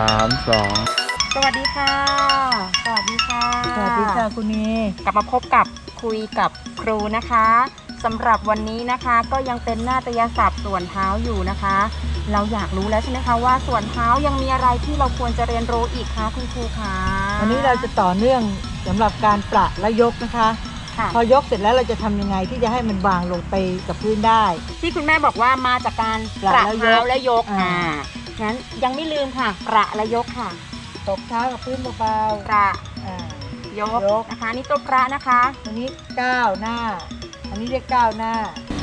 สามสองสวัสดีค่ะ สวัสดีค่ะ สวัสดีค่ะคุณเมย์กลับมาพบกับคุยกับครูนะคะสำหรับวันนี้นะคะก็ยังเป็นนาฏยศัพท์ส่วนเท้าอยู่นะคะ เราอยากรู้แล้วใช่ไหมคะว่าส่วนเท้ายังมีอะไรที่เราควรจะเรียนรู้อีกคะคุณครูคะวันนี้เราจะต่อเนื่องสำหรับการประและยกนะคะ ค่ะ พอยกเสร็จแล้วเราจะทำยังไงที่จะให้มันวางลงไปกับพื้นได้ ที่คุณแม่บอกว่ามาจากการประประแล้วยกเท้าและยกอ่า อ่างั้นยังไม่ลืมค่ะประและยกค่ะตบเท้ากับพื้นเบาประๆอ่า ยกยก นะคะนี่ตัวประนะคะ อันนี้ก้าวหน้า อันนี้เรียกก้าวหน้า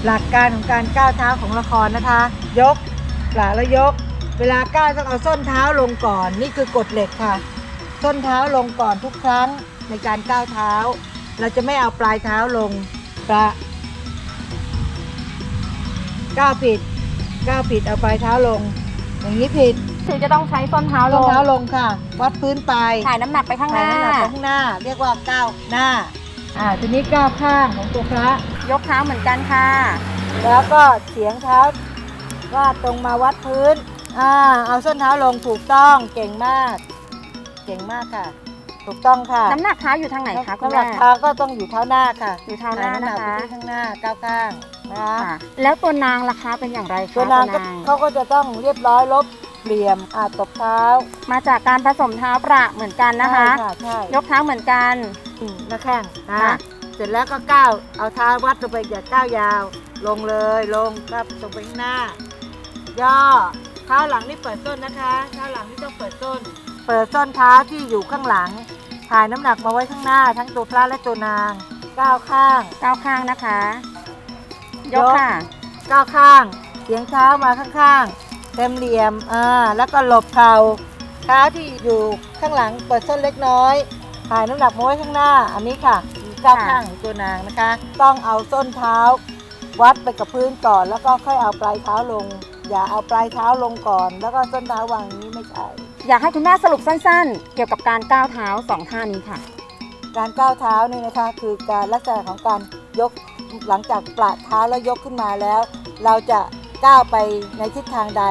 หลักการของการก้าวเท้าของละครนะคะ ยกประแล้วยก เวลาก้าวต้องเอาส้นเท้าลงก่อน นี่คือกฎเหล็กค่ะ ส้นเท้าลงก่อนทุกครั้งในการก้าวเท้า เราจะไม่เอาปลายเท้าลงประก้าวผิดก้าวผิดเอาปลายเท้าลง อย่างนี้ผิดคือจะต้องใช้ส้นเท้าลส้นงเท้าลงค่ะ วัดพื้นไปถ่ายน้ำหนักไปข้างหถ่ายน้าน้ำหนักไปข้างหน้า เรียกว่าก้าวหน้า อ่าทีนี้ก้าวข้างของตัวพระยกเท้าเหมือนกันค่ะ แล้วก็เฉียงเท้าวาดตรงมาวัดพื้นอ่าเอาส้นเท้าลงถูกต้องเก่งมาก เก่งมากค่ะ ถูกต้องค่ะน้ำหนักเท้าอยู่ทางไหนคะคุณน้ำหนัแม่กเท้าก็ต้องอยู่เท้าหน้าค่ะอยู่เท้าหน้าถ่ยำหนะกไปคะที่ข้างหน้าก้าวข้างนะคะค่ะแล้วตัวนางล่ะคะเป็นอย่างไรคะตัวนางก็เขาก็จะต้องเรียบร้อยลบเหลี่ยมอาตบเท้ามาจากการผสมเท้าประเหมือนกันนะคะ ใช่ค่ะใช่ยกเท้าเหมือนกัน อืมหน้าแข้งนะค่ะ เสร็จแล้วก็ก้าวเอาเท้าวัดลงไปอย่าก้าวยาว ลงเลยลงกับตรงไปข้างหน้า ย่อเท้าหลังนี่เปิดส้นนะคะเท้าหลังนี่ต้องเปิดส้น เปิดส้นเท้าที่อยู่ข้างหลังถ่ายน้ำหนักมาไว้ข้างหน้า ทั้งตัวพระและตัวนางก้าวข้างก้าวข้างนะคะยยกกค่ะก้าวข้าง เสียงเท้ามาข้างๆ เต็มเหลี่ยมอ่าแล้วก็หลบเข่าเท้าที่อยู่ข้างหลังเปิดส้นเล็กน้อยถ่ายน้ำหนักมาไว้ข้างหน้า อันนี้ค่ะก้าวข้างของตัวนางนะคะ ต้องเอาส้นเท้า วัดไปกับพื้นก่อน แล้วก็ค่อยเอาปลายเท้าลง อย่าเอาปลายเท้าลงก่อน แล้วก็ส้นเท้าวางอย่างนี้ไม่ใช่ อยากให้คุณแม่สรุปสั้นๆ เกี่ยวกับการก้าวเท้าสองท่านี้ค่ะ การก้าวเท้านี่นะคะ คือการลักษณะของการยกหลังจากปละเท้าแล้วยกขึ้นมาแล้ว เราจะก้าวไปในทิศทางใด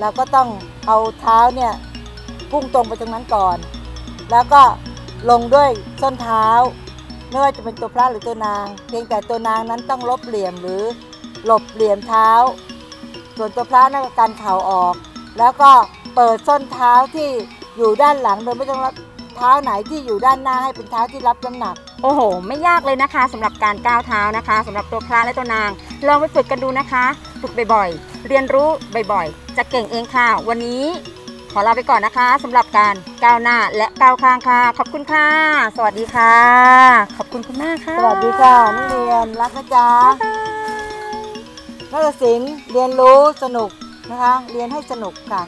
เราก็ต้องเอาเท้าเนี่ยพุ่งตรงไปตรงนั้นก่อน แล้วก็ลงด้วยส้นเท้าไม่ว่าจะเป็นตัวพระหรือตัวนาง เพียงแต่ตัวนางนั้นต้องลบเหลี่ยมหรือหลบเหลี่ยมเท้า ส่วนตัวพระนั่นก็การเข่าออก แล้วก็ เปิดส้นเท้าที่อยู่ด้านหลังโดยไม่ต้องรับเท้าไหนที่อยู่ด้านหน้าให้เป็นเท้าที่รับน้ำหนัก โอ้โห ไม่ยากเลยนะคะสำหรับการก้าวเท้านะคะสำหรับตัวพระและตัวนาง ลองไปฝึกกันดูนะคะฝึกบ่อยๆ เรียนรู้บ่อยๆ จะเก่งเองค่ะ วันนี้ขอลาไปก่อนนะคะสำหรับการก้าวหน้าและก้าวข้างค่ะ ขอบคุณค่ะ สวัสดีค่ะ ขอบคุณคุณแม่ค่ะสวัสดีค่ะนักเรียนรักนะจ๊ะนักศิลป์เรียนรู้สนุกนะคะ เรียนให้สนุกค่ะ